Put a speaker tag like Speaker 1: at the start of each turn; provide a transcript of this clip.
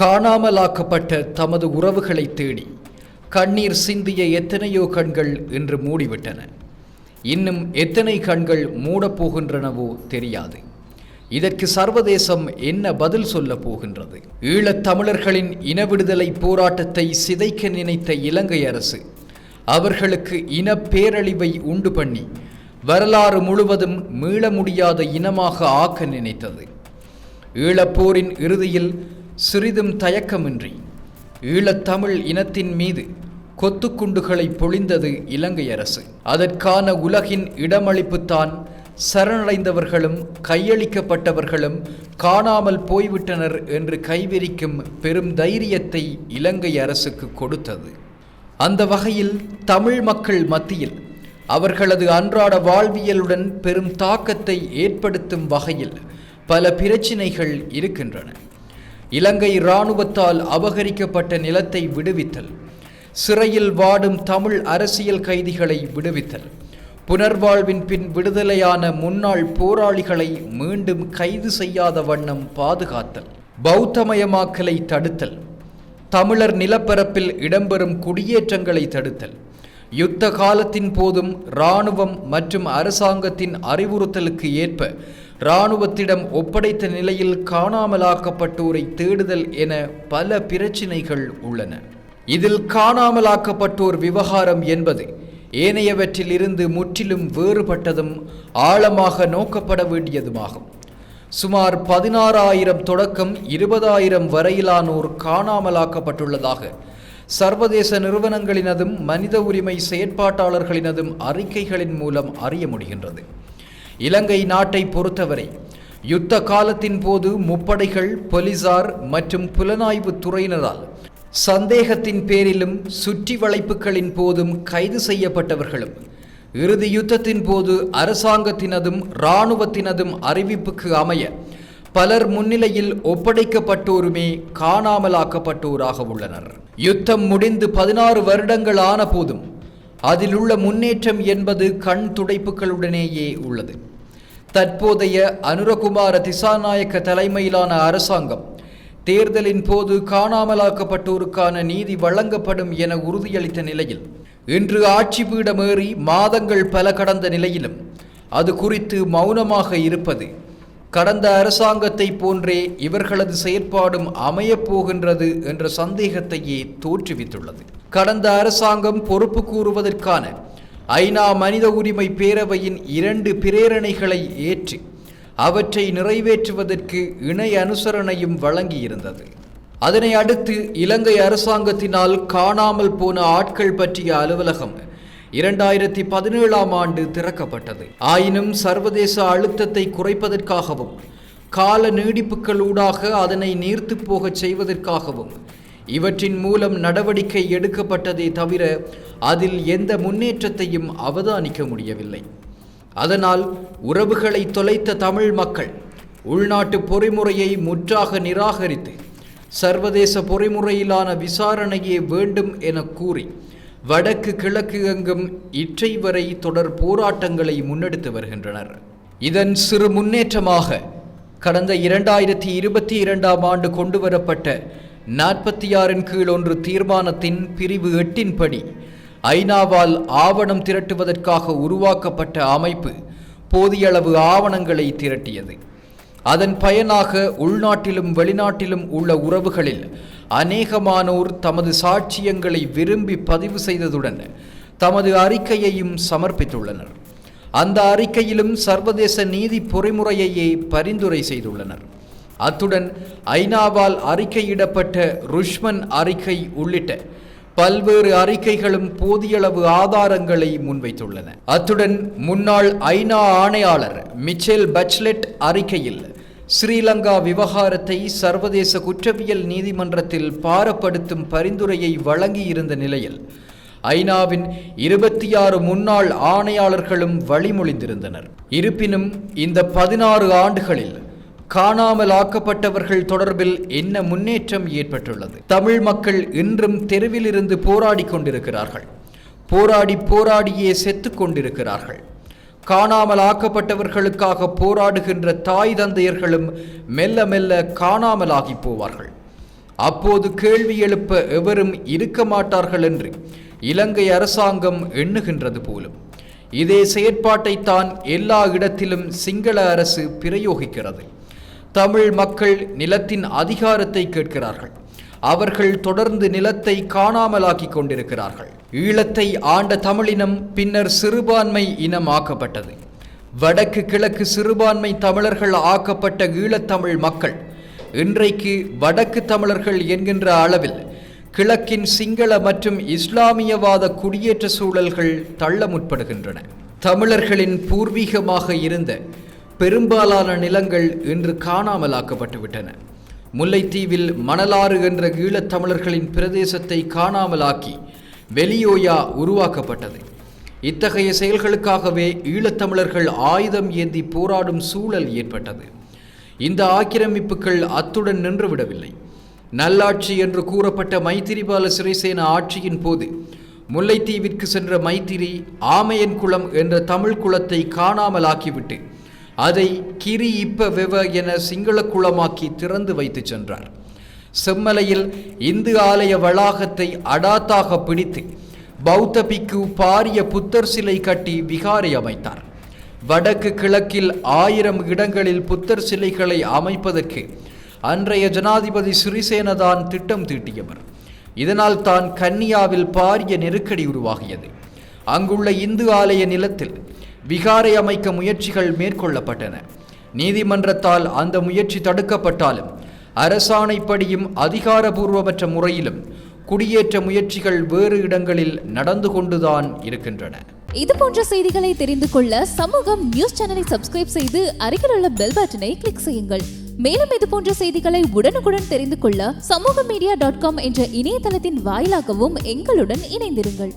Speaker 1: காணாமலாக்கப்பட்ட தமது உறவுகளை தேடி கண்ணீர் சிந்திய எத்தனையோ கண்கள் இன்று மூடிவிட்டன. இன்னும் எத்தனை கண்கள் மூடப்போகின்றனவோ தெரியாது. இதற்கு சர்வதேசம் என்ன பதில் சொல்லப் போகின்றது? ஈழத் தமிழர்களின் இனவிடுதலை போராட்டத்தை சிதைக்க நினைத்த இலங்கை அரசு அவர்களுக்கு இன பேரழிவை உண்டு பண்ணி வரலாறு முழுவதும் மீள முடியாத இனமாக ஆக்க நினைத்தது. ஈழப்போரின் இறுதியில் சிறிதும் தயக்கமின்றி. ஈழத்தமிழ் இனத்தின் மீது கொத்துக்குண்டுகளை பொழிந்தது இலங்கை அரசு. அதற்கான உலகின் இடமளிப்புத்தான் சரணடைந்தவர்களும் கையளிக்கப்பட்டவர்களும் காணாமல் போய்விட்டனர் என்று கைவிரிக்கும் பெரும் தைரியத்தை இலங்கை அரசுக்கு கொடுத்தது. அந்த வகையில் தமிழ் மக்கள் மத்தியில் அவர்களது அன்றாட வாழ்வியலுடன் பெரும் தாக்கத்தை ஏற்படுத்தும் வகையில் பல பிரச்சினைகள் இருக்கின்றன. இலங்கை இராணுவத்தால் அபகரிக்கப்பட்ட நிலத்தை விடுவித்தல். சிறையில் வாடும் தமிழ் அரசியல் கைதிகளை விடுவித்தல். புனர்வாழ்வின் பின் விடுதலையான முன்னாள் போராளிகளை மீண்டும் கைது செய்யாத வண்ணம் பாதுகாத்தல். பௌத்தமயமாக்கலை தடுத்தல். தமிழர் நிலப்பரப்பில் இடம்பெறும் குடியேற்றங்களை தடுத்தல். யுத்த காலத்தின் போதும் இராணுவம் மற்றும் அரசாங்கத்தின் அறிவுறுத்தலுக்கு ஏற்ப இராணுவத்திடம் ஒப்படைத்த நிலையில் காணாமலாக்கப்பட்டோரை தேடுதல் என பல பிரச்சினைகள் உள்ளன. இதில் காணாமலாக்கப்பட்டோர் விவகாரம் என்பது ஏனையவற்றில் இருந்து முற்றிலும் வேறுபட்டதும் ஆழமாக நோக்கப்பட வேண்டியதுமாகும். சுமார் பதினாறாயிரம் தொடக்கம் இருபதாயிரம் வரையிலானோர் காணாமலாக்கப்பட்டுள்ளதாக சர்வதேச நிறுவனங்களினதும் மனித உரிமை செயற்பாட்டாளர்களினதும் அறிக்கைகளின் மூலம் அறிய முடிகின்றது. இலங்கை நாட்டை பொறுத்தவரை யுத்த காலத்தின் போது முப்படைகள் போலீசார் மற்றும் புலனாய்வு துறையினரால் சந்தேகத்தின் பேரிலும் சுற்றி வளைப்புகளின் போதும் கைது செய்யப்பட்டவர்களும் இறுதி யுத்தத்தின் போது அரசாங்கத்தினதும் இராணுவத்தினதும் அறிவிப்புக்கு அமைய பலர் முன்னிலையில் ஒப்படைக்கப்பட்டோருமே காணாமலாக்கப்பட்டோராக உள்ளனர். யுத்தம் முடிந்து பதினாறு வருடங்கள் ஆன போதும் அதில் உள்ள முன்னேற்றம் என்பது கண் துடைப்புகளுடனேயே உள்ளது. தற்போதைய அனுரகுமார திசாநாயக்க தலைமையிலான அரசாங்கம் தேர்தலின் போது காணாமலாக்கப்பட்டோருக்கான நீதி வழங்கப்படும் என உறுதியளித்த நிலையில் இன்று ஆட்சி பீடமேறி மாதங்கள் பல கடந்த நிலையிலும் அது குறித்து மௌனமாக இருப்பது கடந்த அரசாங்கத்தை போன்றே இவர்களது செயற்பாடும் அமையப் போகின்றது என்ற சந்தேகத்தையே தோற்றுவித்துள்ளது. கடந்த அரசாங்கம் பொறுப்பு கூறுவதற்கான ஐநா மனித உரிமை பேரவையின் இரண்டு பிரேரணைகளை ஏற்றி அவற்றை நிறைவேற்றுவதற்கு இணை அனுசரணையும் வழங்கியிருந்தது. அதனை அடுத்து இலங்கை அரசாங்கத்தினால் காணாமல் போன ஆட்கள் பற்றிய அலுவலகம் இரண்டாயிரத்தி பதினேழாம் ஆண்டு திறக்கப்பட்டது. ஆயினும் சர்வதேச அழுத்தத்தை குறைப்பதற்காகவும் கால நீடிப்புகளூடாக அதனை நீர்த்து போகச் செய்வதற்காகவும் இவற்றின் மூலம் நடவடிக்கை எடுக்கப்பட்டதே தவிர அதில் எந்த முன்னேற்றத்தையும் அவதானிக்க முடியவில்லை. அதனால் உறவுகளை தொலைத்த தமிழ் மக்கள் உள்நாட்டு பொறிமுறையை முற்றாக நிராகரித்து சர்வதேச பொறிமுறையிலான விசாரணையே வேண்டும் என கூறி வடக்கு கிழக்கு எங்கும் இற்றை வரை தொடர் போராட்டங்களை முன்னெடுத்து வருகின்றனர். இதன் சிறு முன்னேற்றமாக கடந்த இரண்டாயிரத்தி இருபத்தி இரண்டாம் ஆண்டு கொண்டு வரப்பட்ட நாற்பத்தி ஆறின் கீழ் ஒன்று தீர்மானத்தின் பிரிவு எட்டின்படி ஐநாவால் ஆவணம் திரட்டுவதற்காக உருவாக்கப்பட்ட அமைப்பு போதியளவு ஆவணங்களை திரட்டியது. அதன் பயனாக உள்நாட்டிலும் வெளிநாட்டிலும் உள்ள உறவுகளில் அநேகமானோர் தமது சாட்சியங்களை விரும்பி பதிவு செய்ததுடன் தமது அறிக்கையையும் சமர்ப்பித்துள்ளனர். அந்த அறிக்கையிலும் சர்வதேச நீதி பொறிமுறையையே பரிந்துரை செய்துள்ளனர். அத்துடன் ஐநாவால் அறிக்கையிடப்பட்ட ருஷ்மன் அறிக்கை உள்ளிட்ட பல்வேறு அறிக்கைகளும் போதியளவு ஆதாரங்களை முன்வைத்துள்ளன. அத்துடன் முன்னாள் ஐநா ஆணையாளர் மிச்சேல் பச்லெட் அறிக்கையில் ஸ்ரீலங்கா விவகாரத்தை சர்வதேச குற்றவியல் நீதிமன்றத்தில் பாரப்படுத்தும் பரிந்துரையை வழங்கியிருந்த நிலையில் ஐநாவின் இருபத்தி ஆறு முன்னாள் ஆணையாளர்களும் வழிமொழிந்திருந்தனர். இருப்பினும் இந்த பதினாறு ஆண்டுகளில் காணாமல் ஆக்கப்பட்டவர்கள் தொடர்பில் என்ன முன்னேற்றம் ஏற்பட்டுள்ளது? தமிழ் மக்கள் இன்றும் தெருவில் இருந்து போராடி கொண்டிருக்கிறார்கள். போராடி போராடியே செத்து கொண்டிருக்கிறார்கள். காணாமல் ஆக்கப்பட்டவர்களுக்காக போராடுகின்ற தாய் தந்தையர்களும் மெல்ல மெல்ல காணாமலாகி போவார்கள். அப்போது கேள்வி எழுப்ப எவரும் இருக்க மாட்டார்கள் என்று இலங்கை அரசாங்கம் எண்ணுகின்றது போலும். இதே செயற்பாட்டைத்தான் எல்லா இடத்திலும் சிங்கள அரசு பிரயோகிக்கிறது. தமிழ் மக்கள் நிலத்தின் அதிகாரத்தை கேட்கிறார்கள். அவர்கள் தொடர்ந்து நிலத்தை காணாமலாக்கி கொண்டிருக்கிறார்கள். ஈழத்தை ஆண்ட தமிழினம் பின்னர் சிறுபான்மை இனம் ஆக்கப்பட்டது வடக்கு கிழக்கு சிறுபான்மை தமிழர்கள் ஆக்கப்பட்ட ஈழத்தமிழ் மக்கள் இன்றைக்கு வடக்கு தமிழர்கள் என்கின்ற அளவில் கிழக்கின் சிங்கள மற்றும் இஸ்லாமியவாத குடியேற்ற சூழல்கள் தள்ள முற்படுகின்றன. தமிழர்களின் பூர்வீகமாக இருந்த பெரும்பாலான நிலங்கள் இன்று காணாமலாக்கப்பட்டுவிட்டன. முல்லைத்தீவில் மணலாறு என்ற ஈழத்தமிழர்களின் பிரதேசத்தை காணாமலாக்கி வெளியோயா உருவாக்கப்பட்டது. இத்தகைய செயல்களுக்காகவே ஈழத்தமிழர்கள் ஆயுதம் ஏந்தி போராடும் சூழல் ஏற்பட்டது. இந்த ஆக்கிரமிப்புகள் அத்துடன் நின்றுவிடவில்லை. நல்லாட்சி என்று கூறப்பட்ட மைத்திரிபால சிறிசேன ஆட்சியின் போது முல்லைத்தீவிற்கு சென்ற மைத்திரி ஆமையன் குளம் என்ற தமிழ் குலத்தை காணாமலாக்கிவிட்டு அதை கிரி இப்ப வெவ என சிங்கள குளமாக்கி திறந்து வைத்து சென்றார். செம்மலையில் இந்து ஆலய வளாகத்தை அடாத்தாக பிடித்து பௌத்த பிக்கு பாரிய புத்தர் சிலை கட்டி விகாரை அமைத்தார். வடக்கு கிழக்கில் ஆயிரம் இடங்களில் புத்தர் சிலைகளை அமைப்பதற்கு அன்றைய ஜனாதிபதி சிறிசேனதான் திட்டம் தீட்டியவர். இதனால் தான் கன்னியாவில் பாரிய நெருக்கடி உருவாகியது. அங்குள்ள இந்து ஆலய நிலத்தில் விகாரை அமைக்க முயற்சிகள் மேற்கொள்ளப்பட்டன. நீதிமன்றத்தால் அந்த முயற்சி தடுக்கப்பட்டாலும் அரசாணைப்படியும் அதிகாரபூர்வமற்ற முறையிலும் குடியேற்ற முயற்சிகள் வேறு இடங்களில் நடந்து கொண்டுதான் இருக்கின்றன.
Speaker 2: இது போன்ற செய்திகளை தெரிந்து கொள்ள சமூகம் நியூஸ் சேனலை சப்ஸ்கிரைப் செய்து அருகில் உள்ள பெல் பட்டனை கிளிக் செய்யுங்கள். மேலும் இது போன்ற செய்திகளை உடனுக்குடன் தெரிந்து கொள்ள சமூக மீடியா டாட் காம் என்ற இணையதளத்தின் வாயிலாகவும் எங்களுடன் இணைந்திருங்கள்.